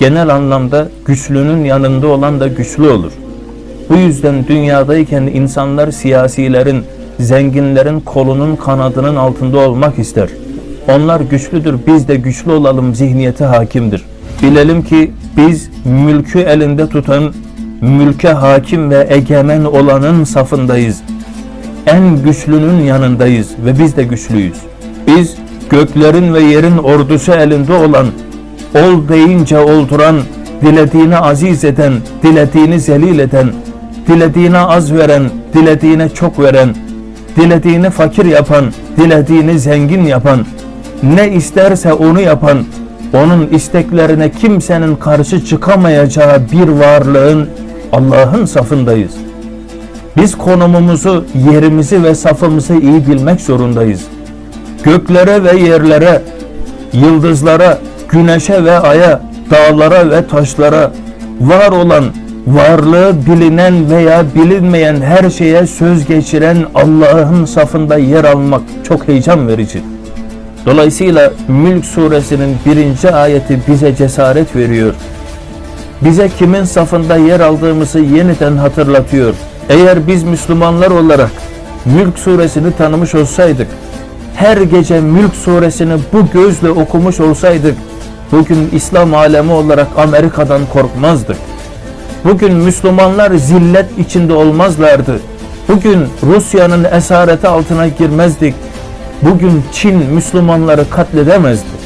genel anlamda güçlünün yanında olan da güçlü olur. Bu yüzden dünyadayken insanlar siyasilerin, zenginlerin kolunun kanadının altında olmak ister. Onlar güçlüdür, biz de güçlü olalım zihniyeti hakimdir. Bilelim ki biz mülkü elinde tutan, mülke hakim ve egemen olanın safındayız. En güçlünün yanındayız ve biz de güçlüyüz. Biz göklerin ve yerin ordusu elinde olan, ol deyince olduran, dilediğini aziz eden, dilediğini zelil eden, dilediğine az veren, dilediğine çok veren, dilediğini fakir yapan, dilediğini zengin yapan, ne isterse onu yapan, onun isteklerine kimsenin karşı çıkamayacağı bir varlığın Allah'ın safındayız. Biz konumumuzu, yerimizi ve safımızı iyi bilmek zorundayız. Göklere ve yerlere, yıldızlara, güneşe ve aya, dağlara ve taşlara, var olan, varlığı bilinen veya bilinmeyen her şeye söz geçiren Allah'ın safında yer almak çok heyecan verici. Dolayısıyla Mülk suresinin birinci ayeti bize cesaret veriyor. Bize kimin safında yer aldığımızı yeniden hatırlatıyor. Eğer biz Müslümanlar olarak Mülk suresini tanımış olsaydık, her gece Mülk suresini bu gözle okumuş olsaydık, bugün İslam alemi olarak Amerika'dan korkmazdık. Bugün Müslümanlar zillet içinde olmazlardı. Bugün Rusya'nın esareti altına girmezdik. Bugün Çin Müslümanları katledemezdi.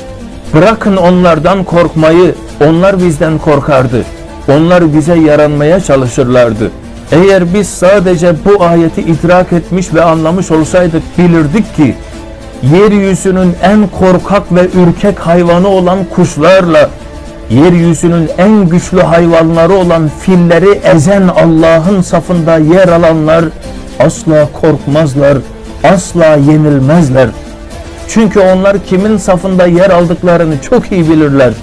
Bırakın onlardan korkmayı, onlar bizden korkardı. Onlar bize yaranmaya çalışırlardı. Eğer biz sadece bu ayeti idrak etmiş ve anlamış olsaydık bilirdik ki yeryüzünün en korkak ve ürkek hayvanı olan kuşlarla yeryüzünün en güçlü hayvanları olan filleri ezen Allah'ın safında yer alanlar asla korkmazlar, asla yenilmezler. Çünkü onlar kimin safında yer aldıklarını çok iyi bilirler.